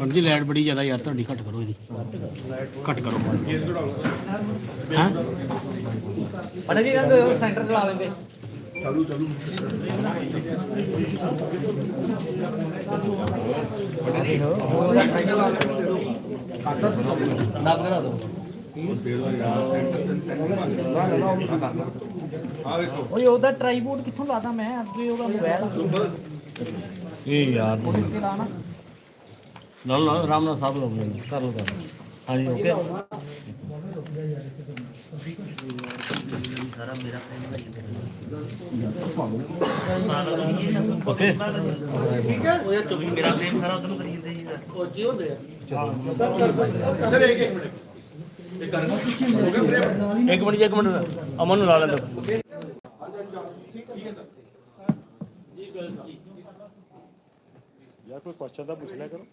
ਹੁਣ ਜੀ ਲਾਈਟ ਬੜੀ ਜ਼ਿਆਦਾ ਯਾਰ ਤੁਹਾਡੀ ਘੱਟ ਕਰੋ ਇਹਦੀ। ਘੱਟ ਕਰੋ। ਹਾਂ? ਪਤਾ ਕੀ ਕਹਿੰਦੇ ਸੈਂਟਰ ਚਲਾ ਲੈਂਦੇ। ਦੱਬ ਕਰਾ ਦੋ ਓਏ ਉਹਦਾ ਟ੍ਰਾਈਪੋਡ ਕਿੱਥੋਂ ਲਾਦਾ ਮੈਂ? ਅੱਗੇ ਉਹਦਾ ਮੋਬਾਈਲ ਇਹ ਯਾਰ ਨਾ। ਨਾ ਰਾਮ ਨਾਲ ਸਾਹਿਬ ਲੋਕ ਨੇ ਕਰ ਲਓ ਕਰ। ਹਾਂਜੀ ਓਕੇ ਓਕੇ ਉਹ ਯਾਰ ਚੁੱਕੀ ਮੇਰਾ ਪ੍ਰੇਮ ਸਾਰਾ ਉਧਰ ਨੂੰ ਕਰੀ ਜਾਂਦੇ ਜੀ। ਉਹ ਜੀ ਹੁੰਦੇ ਆ। ਇੱਕ ਮਿੰਟ। ਜੀ, ਇੱਕ ਮਿੰਟ। ਅਮਨ ਨੂੰ ਲਾ ਲੈਂਦਾ। ਯਾਰ ਕੋਈ ਕੁਐਸਚਨ ਤਾਂ ਪੁੱਛ ਲਿਆ ਕਰੋ।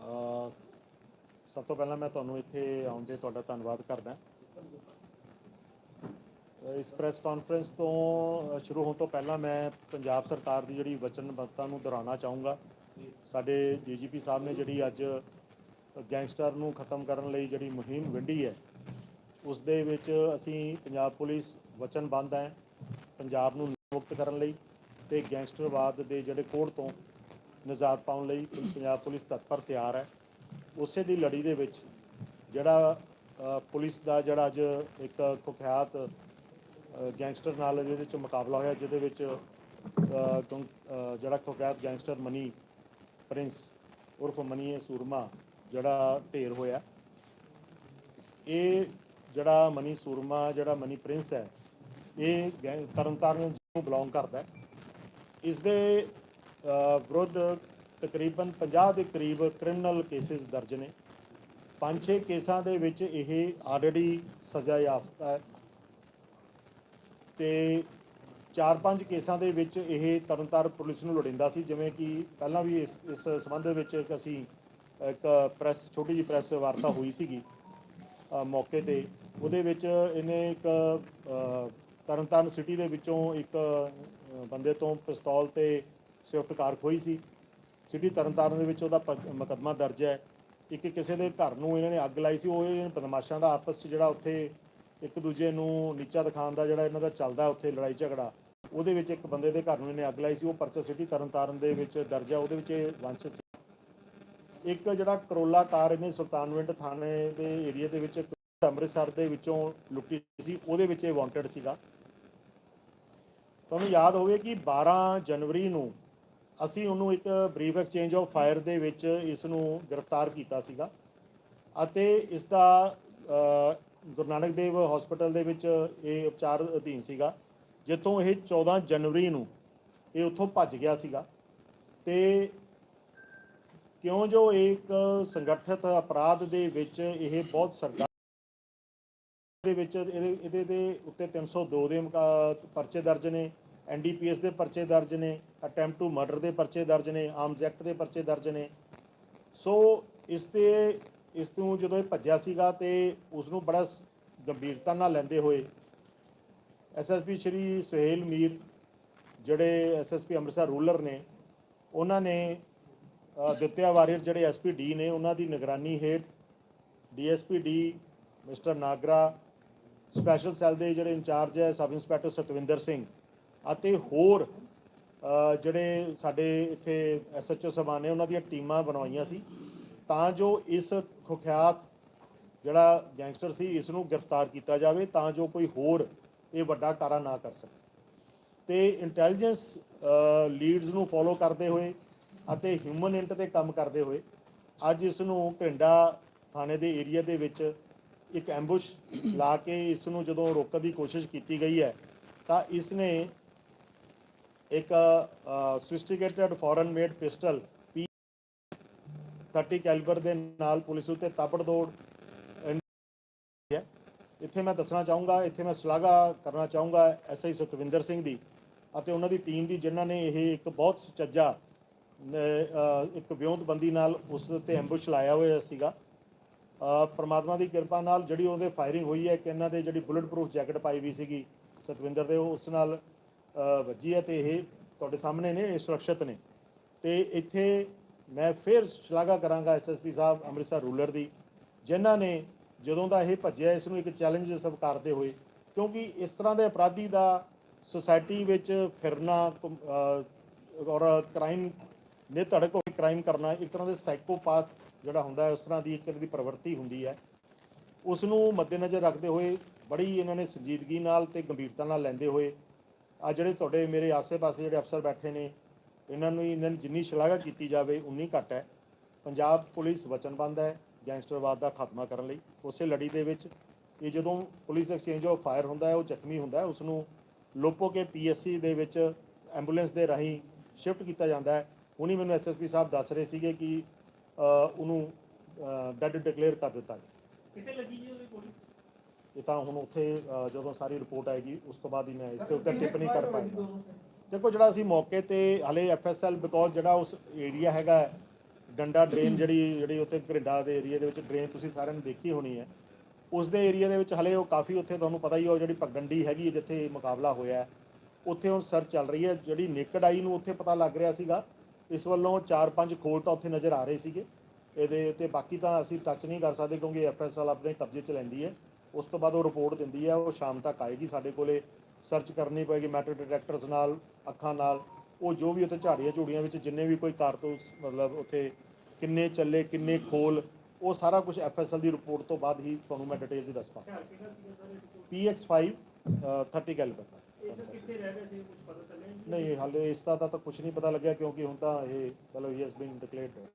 ਅਹ ਸਭ ਤੋਂ ਪਹਿਲਾਂ ਮੈਂ ਤੁਹਾਨੂੰ ਇੱਥੇ ਆਉਣ ਦੇ ਤੁਹਾਡਾ ਧੰਨਵਾਦ ਕਰਦਾ। ਇਸ ਪ੍ਰੈਸ ਕਾਨਫਰੰਸ ਤੋਂ ਸ਼ੁਰੂ ਹੋਣ ਤੋਂ ਪਹਿਲਾਂ ਮੈਂ ਪੰਜਾਬ ਸਰਕਾਰ ਦੀ ਜਿਹੜੀ ਵਚਨਬੱਧਤਾ ਨੂੰ ਦੁਹਰਾਉਣਾ ਚਾਹੂੰਗਾ। ਸਾਡੇ ਡੀਜੀਪੀ ਸਾਹਿਬ ਨੇ ਜਿਹੜੀ ਅੱਜ ਗੈਂਗਸਟਰ ਨੂੰ ਖਤਮ ਕਰਨ ਲਈ ਜਿਹੜੀ ਮੁਹਿੰਮ ਵੰਡੀ ਹੈ, ਉਸ ਦੇ ਵਿੱਚ ਅਸੀਂ ਪੰਜਾਬ ਪੁਲਿਸ ਵਚਨਬੱਧ ਹੈ, ਪੰਜਾਬ ਨੂੰ ਮੁਕਤ ਕਰਨ ਲਈ ਤੇ ਗੈਂਗਸਟਰਵਾਦ ਦੇ ਜਿਹੜੇ ਕੋੜ ਤੋਂ ਨਿਜਾਤ ਪਾਉਣ ਲਈ ਪੰਜਾਬ ਪੁਲਿਸ ਤਤਪਰ ਤਿਆਰ ਹੈ। ਉਸੇ ਦੀ ਲੜੀ ਦੇ ਵਿੱਚ ਜਿਹੜਾ ਪੁਲਿਸ ਦਾ ਜਿਹੜਾ ਅੱਜ ਇੱਕ ਕੁਖਿਆਤ ਗੈਂਗਸਟਰ ਨਾਲ ਜਿਹਦੇ ਵਿੱਚ ਮੁਕਾਬਲਾ ਹੋਇਆ, ਜਿਹਦੇ ਵਿੱਚ ਜਿਹੜਾ ਕੁਖਿਆਤ ਗੈਂਗਸਟਰ ਮਨੀ ਪ੍ਰਿੰਸ ਉਰਫ ਮਨੀ ਸੂਰਮਾ ਜਿਹੜਾ ਢੇਰ ਹੋਇਆ। ਇਹ ਜਿਹੜਾ ਮਨੀ ਸੂਰਮਾ, ਜਿਹੜਾ ਮਨੀ ਪ੍ਰਿੰਸ ਹੈ, ਇਹ ਗੈਂ- ਤਰਨਤਾਰਨ ਨੂੰ ਬਿਲੋਂਗ ਕਰਦਾ ਹੈ। ਇਸ ਦੇ ਵਿਰੁੱਧ ਤਕਰੀਬਨ 50 ਦੇ ਕਰੀਬ ਕ੍ਰਿਮੀਨਲ ਕੇਸਿਸ ਦਰਜ ਨੇ। ਪੰਜ ਛੇ ਕੇਸਾਂ ਦੇ ਵਿੱਚ ਇਹ ਆਲਰੇਡੀ ਸਜ਼ਾ ਯਾਫਤਾ ਹੈ। ਤੇ ਚਾਰ ਪੰਜ ਕੇਸਾਂ ਦੇ ਵਿੱਚ ਇਹ ਤਰਨਤਾਰਨ ਪੁਲਿਸ ਨੂੰ ਲੋੜਿੰਦਾ ਸੀ ਜਿਵੇਂ ਕਿ ਪਹਿਲਾਂ ਵੀ ਇਸ ਇਸ ਸੰਬੰਧ ਵਿੱਚ ਇੱਕ ਅਸੀਂ ਇੱਕ ਪ੍ਰੈਸ ਛੋਟੀ ਜਿਹੀ ਪ੍ਰੈਸ ਵਾਰਤਾ ਹੋਈ ਸੀਗੀ ਮੌਕੇ ਤੇ। ਉਹਦੇ ਵਿੱਚ ਇਹਨੇ ਇੱਕ ਅ, ਤਰਨਤਾਰਨ ਸਿਟੀ ਦੇ ਵਿੱਚੋਂ ਇੱਕ ਬੰਦੇ ਤੋਂ ਪਿਸਤੌਲ ਤੇ ਸਵਿਫਟ ਕਾਰ ਖੋਈ ਸੀ। ਸਿਟੀ ਤਰਨਤਾਰਨ ਦੇ ਵਿੱਚ ਉਹਦਾ ਪ- ਮੁਕੱਦਮਾ ਦਰਜ ਹੈ। ਇੱਕ ਕਿਸੇ ਦੇ ਘਰ ਨੂੰ ਇਹਨਾਂ ਨੇ ਅੱਗ ਲਾਈ ਸੀ ਉਹ ਇਹ ਬਦਮਾਸ਼ਾਂ ਦਾ ਆਪਸ 'ਚ ਜਿਹੜਾ ਉੱਥੇ ਇੱਕ ਦੂਜੇ ਨੂੰ ਨੀਚਾ ਦਿਖਾਉਣ ਦਾ ਜਿਹੜਾ ਇਹਨਾਂ ਦਾ ਚੱਲਦਾ ਉੱਥੇ ਲੜਾਈ ਝਗੜਾ। ਉਹਦੇ ਵਿੱਚ ਇੱਕ ਬੰਦੇ ਦੇ ਘਰ ਨੂੰ ਇਹਨੇ ਅੱਗ ਲਾਈ ਸੀ, ਉਹ ਪਰਚਾ ਸਿਟੀ ਤਰਨਤਾਰਨ ਦੇ ਵਿੱਚ ਦਰਜ ਹੈ ਉਹਦੇ ਵਿੱਚ ਇਹ ਵੰਸ਼ ਸੀ। ਇੱਕ ਜਿਹੜਾ ਕਰੋਲਾ ਕਾਰ ਇਹਨੇ ਸੁਲਤਾਨਵਿੰਡ ਥਾਣੇ ਦੇ ਏਰੀਆ ਦੇ ਵਿੱਚ, ਅੰਮ੍ਰਿਤਸਰ ਦੇ ਵਿੱਚੋਂ ਲੁੱਟੀ ਸੀ, ਉਹਦੇ ਵਿੱਚ ਇਹ ਵਾਂਟਡ ਸੀਗਾ। ਤੁਹਾਨੂੰ ਯਾਦ ਹੋਵੇ ਕਿ 12 ਜਨਵਰੀ ਨੂੰ ਅਸੀਂ ਉਹਨੂੰ ਇੱਕ ਬਰੀਫ ਐਕਸਚੇਂਜ ਆਫ ਫਾਇਰ ਦੇ ਵਿੱਚ ਇਸ ਨੂੰ ਗ੍ਰਿਫਤਾਰ ਕੀਤਾ ਸੀਗਾ ਅਤੇ ਇਸ ਦਾ ਗੁਰੂ ਨਾਨਕ ਦੇਵ ਹਸਪੀਟਲ ਦੇ ਵਿੱਚ ਇਹ ਉਪਚਾਰ ਅਧੀਨ ਸੀਗਾ। ਜਿੱਥੋਂ ਇਹ 14 ਜਨਵਰੀ ਨੂੰ ਇਹ ਉੱਥੋਂ ਭੱਜ ਗਿਆ ਸੀਗਾ। ਤੇ ਕਿਉਂ ਜੋ ਇੱਕ ਸੰਗਠਿਤ ਅਪਰਾਧ ਦੇ ਵਿੱਚ ਇਹ ਬਹੁਤ ਸਰਕਾਰ ਦੇ ਵਿੱਚ ਇਹਦੇ ਇਹਦੇ ਦੇ ਉੱਤੇ 302 ਦੇ ਮੁਕਾ- ਪਰਚੇ ਦਰਜ ਨੇ ਐਨਡੀਪੀਐਸ ਦੇ ਪਰਚੇ ਦਰਜ ਨੇ, ਅਟੈਂਪਟ ਟੂ ਮਰਡਰ ਦੇ ਪਰਚੇ ਦਰਜ ਨੇ ਆਰਮਸ ਐਕਟ ਦੇ ਪਰਚੇ ਦਰਜ ਨੇ। ਸੋ ਇਸ ਤੇ, ਇਸ ਤੋਂ ਜਦੋਂ ਇਹ ਭੱਜਿਆ ਸੀਗਾ ਤੇ ਉਸ ਨੂੰ ਬੜਾ ਗੰਭੀਰਤਾ ਨਾਲ ਲੈਂਦੇ ਹੋਏ ਐਸਐਸਪੀ ਸ਼੍ਰੀ ਸੁਹੇਲ ਮੀਰ, ਜਿਹੜੇ ਐਸਐਸਪੀ ਅੰਮ੍ਰਿਤਸਰ ਰੂਲਰ ਨੇ, ਉਹਨਾਂ ਨੇ ਦਿੱਤਿਆ ਵਾਰੀਅਰ ਜਿਹੜੇ ਐਸਪੀ ਡੀ ਨੇ, ਉਹਨਾਂ ਦੀ ਨਿਗਰਾਨੀ ਹੇਠ DSP D mister Nagra, special cell ਦੇ ਜਿਹੜੇ ਇੰਚਾਰਜ ਹੈ, ਸਬ ਇੰਸਪੈਕਟਰ ਸਤਵਿੰਦਰ ਸਿੰਘ ਅਤੇ ਹੋਰ ਜਿਹੜੇ ਸਾਡੇ ਇੱਥੇ ਐਸਐਚਓ ਸਭਾ ਨੇ, ਉਹਨਾਂ ਦੀਆਂ ਟੀਮਾਂ ਬਣਵਾਈਆਂ ਸੀ। ਤਾਂ ਜੋ ਇਸ ਖੁਖਿਆਤ ਜਿਹੜਾ ਗੈਂਗਸਟਰ ਸੀ, ਇਸ ਨੂੰ ਗ੍ਰਿਫਤਾਰ ਕੀਤਾ ਜਾਵੇ, ਤਾਂ ਜੋ ਕੋਈ ਹੋਰ ਇਹ ਵੱਡਾ ਟਾਰਾ ਨਾ ਕਰ ਸਕੇ। ਤੇ ਇੰਟੈਲੀਜੈਂਸ ਲੀਡਸ ਨੂੰ ਫੋਲੋ ਕਰਦੇ ਹੋਏ ਅਤੇ ਹਿਊਮਨ ਇੰਟ ਤੇ ਕੰਮ ਕਰਦੇ ਹੋਏ ਅੱਜ ਇਸ ਨੂੰ ਪਿੰਡਾ ਥਾਣੇ ਦੇ ਏਰੀਆ ਦੇ ਵਿੱਚ ਇੱਕ ਐਂਬੂਸ ਲਾ ਕੇ ਇਸ ਨੂੰ ਜਦੋਂ ਰੋਕਣ ਦੀ ਕੋਸ਼ਿਸ਼ ਕੀਤੀ ਗਈ ਹੈ, ਤਾਂ ਇਸ ਨੇ ਇੱਕ sophisticated foreign made pistol P 30 calibre ਦੇ ਨਾਲ ਪੁਲਿਸ ਉੱਤੇ ਤਾਬੜਤੋੜ ਹੈ ਇੱਥੇ ਮੈਂ ਦੱਸਣਾ ਚਾਹੂੰਗਾ, ਇੱਥੇ ਮੈਂ ਸ਼ਲਾਘਾ ਕਰਨਾ ਚਾਹੂੰਗਾ ਐਸਆਈ ਸਤਵਿੰਦਰ ਸਿੰਘ ਦੀ ਅਤੇ ਉਹਨਾਂ ਦੀ ਟੀਮ ਦੀ, ਜਿਨ੍ਹਾਂ ਨੇ ਇਹ ਇੱਕ ਬਹੁਤ ਸੁਚੱਜਾ ਇੱਕ ਵਿਉਂਤਬੰਦੀ ਨਾਲ ਉਸ ਤੇ ਐਂਬੂਸ ਲਾਇਆ ਹੋਇਆ ਸੀਗਾ। ਪਰਮਾਤਮਾ ਦੀ ਕਿਰਪਾ ਨਾਲ ਜਿਹੜੀ ਉਹਦੇ ਫਾਇਰਿੰਗ ਹੋਈ ਹੈ ਕਿ ਇਹਨਾਂ ਦੇ ਜਿਹੜੀ ਬੁਲਟ ਪ੍ਰੂਫ ਜੈਕਟ ਪਾਈ ਵੀ ਸੀਗੀ ਸਤਵਿੰਦਰ ਦੇ, ਉਹ ਉਸ ਨਾਲ ਵੱਜੀ ਹੈ ਤੇ ਇਹ ਤੁਹਾਡੇ ਸਾਹਮਣੇ ਨੇ, ਇਹ ਸੁਰੱਖਿਅਤ ਨੇ। ਤੇ ਇੱਥੇ ਮੈਂ ਫਿਰ ਸ਼ਲਾਘਾ ਕਰਾਂਗਾ ਐਸਐਸਪੀ ਸਾਹਿਬ ਅੰਮ੍ਰਿਤਸਰ ਰੂਲਰ ਦੀ, ਜਿਨ੍ਹਾਂ ਨੇ ਜਦੋਂ ਦਾ ਇਹ ਭੱਜਿਆ, ਇਸ ਨੂੰ ਇੱਕ ਚੈਲੰਜ ਸਵੀਕਾਰਦੇ ਹੋਏ, ਕਿਉਂਕਿ ਇਸ ਤਰ੍ਹਾਂ ਦੇ ਅਪਰਾਧੀ ਦਾ ਸੁਸਾਇਟੀ ਵਿੱਚ ਫਿਰਨਾ ਔਰ ਕ੍ਰਾਈਮ ਨੇ ਧੜਕ ਹੋ ਕੇ ਕ੍ਰਾਈਮ ਕਰਨਾ, ਇੱਕ ਤਰ੍ਹਾਂ ਦੇ ਸਾਈਕੋਪਾਥ ਜਿਹੜਾ ਹੁੰਦਾ ਹੈ, ਉਸ ਤਰ੍ਹਾਂ ਦੀ ਇੱਕ ਤਰ੍ਹਾਂ ਦੀ ਪ੍ਰਵਿਰਤੀ ਹੁੰਦੀ ਹੈ। ਉਸ ਨੂੰ ਮੱਦੇਨਜ਼ਰ ਰੱਖਦੇ ਹੋਏ ਬੜੀ ਇਹਨਾਂ ਨੇ ਸੰਜੀਦਗੀ ਨਾਲ ਤੇ ਗੰਭੀਰਤਾ ਨਾਲ ਲੈਂਦੇ ਹੋਏ, ਆ ਜਿਹੜੇ ਤੁਹਾਡੇ ਮੇਰੇ ਆਸੇ-ਪਾਸੇ ਜਿਹੜੇ ਅਫਸਰ ਬੈਠੇ ਨੇ, ਇਹਨਾਂ ਨੂੰ ਇਹਨਾਂ ਨੂੰ ਜਿੰਨੀ ਸ਼ਲਾਘਾ ਕੀਤੀ ਜਾਵੇ, ਉਨੀ ਘੱਟ ਹੈ। ਪੰਜਾਬ ਪੁਲਿਸ ਵਚਨਬੰਦ ਹੈ। ਗੈਂਗਸਟਰਵਾਦ ਦਾ ਖਾਤਮਾ ਕਰਨ ਲਈ। ਉਸੇ ਲੜੀ ਦੇ ਵਿੱਚ ਇਹ ਜਦੋਂ ਪੁਲਿਸ ਐਕਸਚੇਂਜ ਆਫ ਫਾਇਰ ਹੁੰਦਾ ਹੈ ਉਹ ਜ਼ਖਮੀ ਹੁੰਦਾ ਹੈ ਉਸ ਨੂੰ ਲੋਪੋ ਕੇ ਪੀਐਸਸੀ ਦੇ ਵਿੱਚ ਐਂਬੂਲੈਂਸ ਦੇ ਰਾਹੀਂ ਸ਼ਿਫਟ ਕੀਤਾ ਜਾਂਦਾ ਹੈ। ਹੁਣੀ ਮੈਨੂੰ ਐਸਐਸਪੀ ਸਾਹਿਬ ਦੱਸ ਰਹੇ ਸੀਗੇ ਕਿ ਉਹਨੂੰ ਡੈਡ ਡਿਕਲੇਅਰ ਕਰ ਦਿੱਤਾ ਗਿਆ। ਕਿੱਥੇ ਲੱਗੀ ਜੀ ਉਹਦੀ ਗੋਲੀ ਇਹ ਤਾਂ ਹੁਣ ਉੱਥੇ ਜਦੋਂ ਸਾਰੀ ਰਿਪੋਰਟ ਆਏਗੀ ਉਸ ਤੋਂ ਬਾਅਦ ਹੀ ਮੈਂ ਇਸ ਦੇ ਉੱਤੇ ਟਿੱਪਣੀ ਕਰ ਪਾਉਂਗਾ ਦੇਖੋ ਜਿਹੜਾ ਅਸੀਂ ਮੌਕੇ ਤੇ ਹਲੇ ਐਫਐਸਐਲ ਬਿਕੋਜ਼ ਜਿਹੜਾ ਉਸ ਏਰੀਆ ਹੈਗਾ ਹੈ, ਡੰਡਾ ਡਰੇਨ ਜਿਹੜੀ ਜਿਹੜੀ ਉੱਥੇ ਘਰਿੰਡਾ ਦੇ ਏਰੀਆ ਦੇ ਵਿੱਚ ਡਰੇਨ ਤੁਸੀਂ ਸਾਰਿਆਂ ਨੇ ਦੇਖੀ ਹੋਣੀ ਹੈ। ਉਸ ਦੇ ਏਰੀਆ ਦੇ ਵਿੱਚ ਹਲੇ ਉਹ ਕਾਫੀ ਉੱਥੇ ਤੁਹਾਨੂੰ ਪਤਾ ਹੀ ਹੈ ਉਹ ਜਿਹੜੀ ਪਗਡੰਡੀ ਹੈਗੀ ਹੈ ਜਿੱਥੇ ਮੁਕਾਬਲਾ ਹੋਇਆ ਉੱਥੇ ਹੁਣ ਸਰਚ ਚੱਲ ਰਹੀ ਹੈ। ਜਿਹੜੀ ਨੇਕਡ ਆਈ ਨੂੰ ਉੱਥੇ ਪਤਾ ਲੱਗ ਰਿਹਾ ਸੀਗਾ ਇਸ ਵੱਲੋਂ 4-5 ਖੋਲ ਤਾਂ ਉੱਥੇ ਨਜ਼ਰ ਆ ਰਹੇ ਸੀਗੇ। ਇਹਦੇ ਉੱਤੇ ਬਾਕੀ ਤਾਂ ਅਸੀਂ ਟੱਚ ਨਹੀਂ ਕਰ ਸਕਦੇ ਕਿਉਂਕਿ ਐਫਐਸਐਲ ਆਪਣੇ ਕਬਜ਼ੇ 'ਚ ਲੈਂਦੀ ਹੈ। ਉਸ ਤੋਂ ਬਾਅਦ ਉਹ ਰਿਪੋਰਟ ਦਿੰਦੀ ਹੈ ਉਹ ਸ਼ਾਮ ਤੱਕ ਆਏਗੀ ਸਾਡੇ ਕੋਲੇ। ਸਰਚ ਕਰਨੀ ਪਏਗੀ ਮੈਟਰ ਡਿਟੈਕਟਰਸ ਨਾਲ ਅੱਖਾਂ ਨਾਲ। ਉਹ ਜੋ ਵੀ ਉੱਥੇ ਝਾੜੀਆਂ ਝੂੜੀਆਂ ਵਿੱਚ ਜਿੰਨੇ ਵੀ ਕੋਈ ਕਾਰਤੂਸ ਮਤਲਬ ਉੱਥੇ ਕਿੰਨੇ ਚੱਲੇ ਕਿੰਨੇ ਖੋਲ ਉਹ ਸਾਰਾ ਕੁਝ ਐਫਐਸਐਲ ਦੀ ਰਿਪੋਰਟ ਤੋਂ ਬਾਅਦ ਹੀ ਤੁਹਾਨੂੰ ਮੈਂ ਡਿਟੇਲ 'ਚ ਦੱਸ ਪਾਵਾਂਗਾ PX5 ਅ, 30 ਕੈਲੀਬਰ ਦਾ। ਇਹ ਸਰ ਕਿੱਥੇ ਰਹਿ ਰਹੇ ਸੀ? ਕੁਝ ਪਤਾ ਚੱਲਿਆ ਜੀ ਨਹੀਂ। ਹਾਲੇ ਇਸ ਦਾ ਤਾਂ ਕੁਝ ਨਹੀਂ ਪਤਾ ਲੱਗਿਆ ਕਿਉਂਕਿ ਹੁਣ ਤਾਂ ਇਹ ਮਤਲਬ ਹੀ ਹੈਸ ਬੀਨ ਡਿਕਲੇਅਰਡ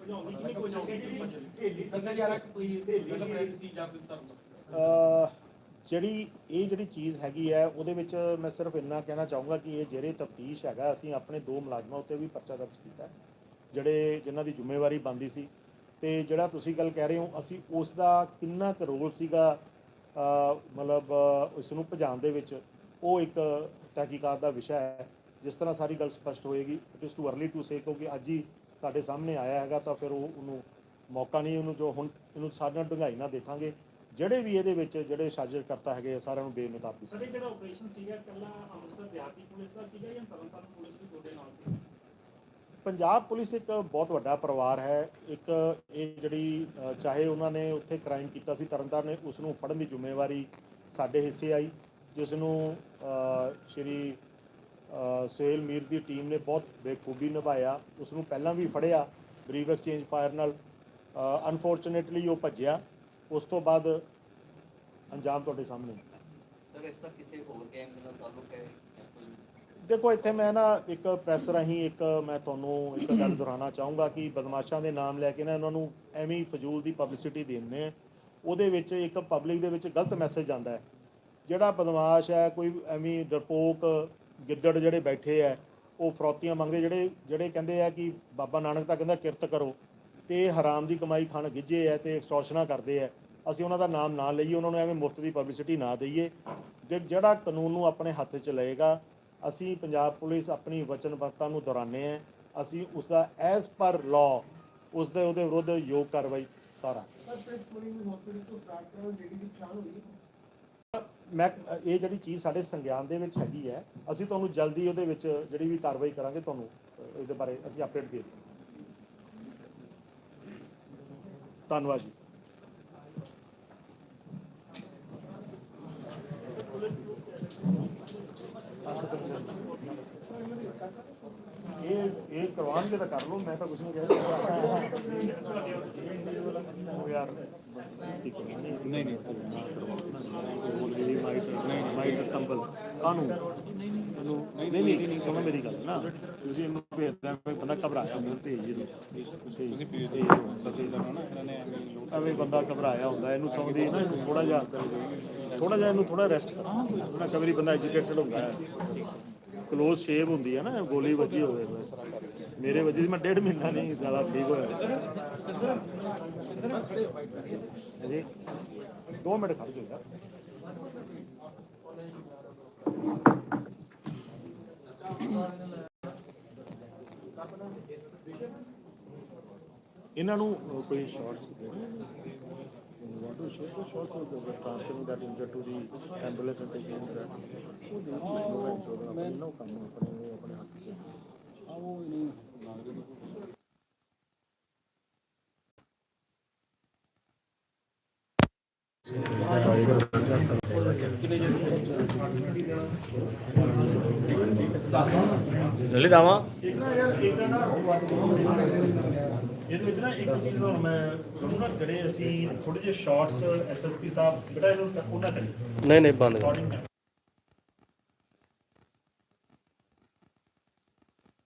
ਭਜਾਉਣ ਦੀ ਕਿੰਨੀ ਕੋਸ਼ਿਸ਼ ਕੀਤੀ? ਅਹ ਜਿਹੜੀ ਇਹ ਜਿਹੜੀ ਚੀਜ਼ ਹੈਗੀ ਹੈ, ਉਹਦੇ ਵਿੱਚ ਮੈਂ ਸਿਰਫ ਇੰਨਾ ਕਹਿਣਾ ਚਾਹੂੰਗਾ ਕਿ ਇਹ ਜਿਹੜੇ ਤਫਤੀਸ਼ ਹੈਗਾ, ਅਸੀਂ ਆਪਣੇ ਦੋ ਮੁਲਾਜ਼ਮਾਂ ਉੱਤੇ ਵੀ ਪਰਚਾ ਦਰਜ ਕੀਤਾ ਜਿਹੜੇ ਜਿਨ੍ਹਾਂ ਦੀ ਜ਼ਿੰਮੇਵਾਰੀ ਬੰਦੀ ਸੀ। ਤੇ ਜਿਹੜਾ ਤੁਸੀਂ ਗੱਲ ਕਹਿ ਰਹੇ ਹੋ, ਅਸੀਂ ਉਸ ਦਾ ਕਿੰਨਾ ਕੁ ਰੋਲ ਸੀਗਾ ਮਤਲਬ, ਅਹ, ਇਸ ਨੂੰ ਭਜਾਉਣ ਦੇ ਵਿੱਚ, ਉਹ ਇੱਕ ਤਹਿਕੀਕਾਤ ਦਾ ਵਿਸ਼ਾ ਹੈ। ਜਿਸ ਤਰ੍ਹਾਂ ਸਾਰੀ ਗੱਲ ਸਪਸ਼ਟ ਹੋਏਗੀ it is too early to say ਕਿਉਂਕਿ ਅੱਜ ਹੀ ਸਾਡੇ ਸਾਹਮਣੇ ਆਇਆ ਹੈਗਾ, ਤਾਂ ਫਿਰ ਉਹ ਉਹਨੂੰ ਮੌਕਾ ਨਹੀਂ, ਉਹਨੂੰ ਜੋ ਹੁਣ, ਇਹਨੂੰ ਸਾਰਿਆਂ ਡੂੰਘਾਈ ਨਾਲ ਦੇਖਾਂਗੇ। ਜਿਹੜੇ ਵੀ ਇਹਦੇ ਵਿੱਚ ਜਿਹੜੇ ਸਾਜ਼ਿਸ਼ ਕਰਤਾ ਹੈਗੇ ਆ, ਸਾਰਿਆਂ ਨੂੰ ਬੇਨਕਾਬ ਕੀਤਾ। ਸਰ ਇਹ ਜਿਹੜਾ ਆਪਰੇਸ਼ਨ ਸੀਗਾ ਇਕੱਲਾ ਅੰਮ੍ਰਿਤਸਰ ਦਿਹਾਤੀ ਪੁਲਿਸ ਦਾ ਸੀਗਾ ਜਾਂ ਤਰਨਤਾਰਨ ਪੁਲਿਸ ਵੀ ਤੁਹਾਡੇ ਨਾਲ ਸੀ? ਪੰਜਾਬ ਪੁਲਿਸ ਇੱਕ ਬਹੁਤ ਵੱਡਾ ਪਰਿਵਾਰ ਹੈ। ਇੱਕ ਇਹ ਜਿਹੜੀ ਚਾਹੇ ਉਹਨਾਂ ਨੇ ਉੱਥੇ ਕ੍ਰਾਈਮ ਕੀਤਾ ਸੀ ਤਰਨਤਾਰਨ ਨੇ ਉਸ ਨੂੰ ਫੜਨ ਦੀ ਜ਼ਿੰਮੇਵਾਰੀ ਸਾਡੇ ਹਿੱਸੇ ਆਈ ਜਿਸ ਨੂੰ ਸ਼੍ਰੀ ਅ, ਸੁਹੇਲ ਮੀਰ ਦੀ ਟੀਮ ਨੇ ਬਹੁਤ ਬੇਖੂਬੀ ਨਿਭਾਇਆ। ਉਸ ਨੂੰ ਪਹਿਲਾਂ ਵੀ ਫੜਿਆ ਬਰੀਵ ਐਕਸਚੇਂਜ ਫਾਇਰ ਨਾਲ। ਅਨਫੋਰਚੂਨੇਟਲੀ ਉਹ ਭੱਜਿਆ। ਉਸ ਤੋਂ ਬਾਅਦ ਅੰਜਾਮ ਤੁਹਾਡੇ ਸਾਹਮਣੇ। ਸਰ ਇਸ ਦਾ ਕਿਸੇ ਹੋਰ ਗੈਂਗ ਨਾਲ ਤਾਲੁਕ ਹੈ ਦੇਖੋ ਇੱਥੇ ਮੈਂ ਨਾ ਇੱਕ ਪ੍ਰੈਸ ਰਾਹੀਂ ਇੱਕ ਮੈਂ ਤੁਹਾਨੂੰ ਇੱਕ ਗੱਲ ਦੁਹਰਾਉਣਾ ਚਾਹੂੰਗਾ ਕਿ ਬਦਮਾਸ਼ਾਂ ਦੇ ਨਾਮ ਲੈ ਕੇ ਨਾ ਇਹਨਾਂ ਨੂੰ ਐਵੇਂ ਹੀ ਫਜ਼ੂਲ ਦੀ ਪਬਲਿਸਿਟੀ ਦਿੰਦੇ ਉਹਦੇ ਵਿੱਚ ਇੱਕ ਪਬਲਿਕ ਦੇ ਵਿੱਚ ਗਲਤ ਮੈਸੇਜ ਜਾਂਦਾ ਹੈ। ਜਿਹੜਾ ਬਦਮਾਸ਼ ਹੈ ਕੋਈ ਐਵੇਂ ਡਰਪੋਕ ਗਿੱਦੜ ਜਿਹੜੇ ਬੈਠੇ ਆ ਉਹ ਫਰੌਤੀਆਂ ਮੰਗਦੇ ਜਿਹੜੇ ਜਿਹੜੇ ਕਹਿੰਦੇ ਆ ਕਿ ਬਾਬਾ ਨਾਨਕ ਤਾਂ ਕਹਿੰਦਾ ਕਿਰਤ ਕਰੋ। ਤੇ ਹਰਾਮ ਦੀ ਕਮਾਈ ਖਾਣ ਗਿੱਝੇ ਆ ਤੇ ਐਕਸਟੋਰਸ਼ਨਾਂ ਕਰਦੇ ਆ ਅਸੀਂ ਉਹਨਾਂ ਦਾ ਨਾਮ ਨਾ ਲਈਏ, ਉਹਨਾਂ ਨੂੰ ਐਵੇਂ ਮੁਫਤ ਦੀ ਪਬਲਿਸਿਟੀ ਨਾ ਦਈਏ। ਜੇ ਜਿਹੜਾ ਕਾਨੂੰਨ ਨੂੰ ਆਪਣੇ ਹੱਥ 'ਚ ਲਏਗਾ, ਅਸੀਂ ਪੰਜਾਬ ਪੁਲਿਸ ਆਪਣੀ ਵਚਨਬੱਧਤਾ ਨੂੰ ਦੁਹਰਾਉਂਦੇ ਹਾਂ ਅਸੀਂ ਉਸ ਦਾ ਐਜ਼ ਪਰ ਲਾਅ ਉਸ ਦੇ ਉਹਦੇ ਵਿਰੁੱਧ ਯੋਗ ਕਾਰਵਾਈ ਕਰਾਂਗੇ ਮੈਂ, ਇਹ ਜਿਹੜੀ ਚੀਜ਼ ਸਾਡੇ ਸੰਗਿਆਨ ਦੇ ਵਿੱਚ ਹੈਗੀ ਹੈ ਅਸੀਂ ਤੁਹਾਨੂੰ ਜਲਦੀ ਉਹਦੇ ਵਿੱਚ ਜਿਹੜੀ ਵੀ ਕਾਰਵਾਈ ਕਰਾਂਗੇ, ਤੁਹਾਨੂੰ ਇਹਦੇ ਬਾਰੇ ਅਸੀਂ ਅਪਡੇਟ ਦੇ ਦਿਆਂਗੇ। ਧੰਨਵਾਦ ਜੀ। ਇਹ ਇਹ ਕਰਵਾਉਣਗੇ ਤਾਂ ਕਰ ਲਓ, ਮੈਂ ਤਾਂ ਕੁਝ ਨਹੀਂ ਕਹਿ ਉਹ ਯਾਰ, ਨਹੀਂ ਨਹੀਂ, ਸਰ ਬੋਲ ਗਈ ਕੰਬਲ। ਕਾਨੂੰ ਨਹੀਂ ਨਹੀਂ ਨਹੀਂ ਸੁਣੋ ਮੇਰੀ ਗੱਲ ਨਾ। ਤੁਸੀਂ ਇਹਨੂੰ ਭੇਜਦਾ ਕੋਈ ਬੰਦਾ ਘਬਰਾਇਆ ਹੁੰਦਾ ਭੇਜ ਇਹਨੂੰ ਤੁਸੀਂ ਭੇਜ ਦਿਓ ਸੱਚੀ ਤਰ੍ਹਾਂ ਨਾ ਇਹਨਾਂ ਨੇ ਐਵੇਂ ਬੰਦਾ ਘਬਰਾਇਆ ਹੁੰਦਾ ਇਹਨੂੰ ਸਮਝਦੀ ਨਾ ਇਹਨੂੰ ਥੋੜਾ ਜਿਹਾ ਥੋੜਾ ਜਿਹਾ ਇਹਨੂੰ ਥੋੜਾ ਰੈਸਟ ਕਰਨਾ ਨਾ ਕਈ ਬੰਦਾ ਐਜੀਟੇਟਡ ਹੁੰਦਾ ਹੈ। ਕਲੋਜ਼ ਸ਼ੇਪ ਹੁੰਦੀ ਹੈ ਨਾ ਗੋਲੀ ਵੱਜੀ ਹੋਵੇ ਮੇਰੇ ਵੱਜੀ ਸੀ ਮੈਂ ਡੇਢ ਮਹੀਨਾ ਨਹੀਂ ਜ਼ਿਆਦਾ ਠੀਕ ਹੋਇਆ। ਜੀ 2 ਮਿੰਟ ਖੜ ਜਾਓ ਯਾਰ। ਇਹਨਾਂ ਨੂੰ ਕੋਈ ਸ਼ਾਰਟਸ ਦੇ what to share shorts of the transferring that injured to the ambulance and taking that ਉਹ ਦੇ ਨੋ ਕੰਮ ਆਪਣੇ ਆਪਣੇ ਹੱਥ ਚ ਆਓ ਨਹੀਂ ਨਾਗਰਿਕ ਜਲਦੀ ਦਾਵਾ? ਇੱਕ ਨਾ ਯਾਰ ਇੱਕ ਨਾ ਇਹਦੇ ਵਿੱਚ ਨਾ ਇੱਕ ਚੀਜ਼ ਹੁਣ ਮੈਂ ਕਰੂੰਗਾ ਜਿਹੜੇ ਅਸੀਂ ਥੋੜੇ ਜਿਹੇ ਸ਼ਾਰਟਸ ਐਸਐਸਪੀ ਸਾਹਿਬ ਬੇਟਾ ਇਹਨੂੰ ਉਹਨਾਂ ਕਰੀ ਨਹੀਂ ਨਹੀਂ ਬੰਦ ਰਿਕਾਰਡਿੰਗ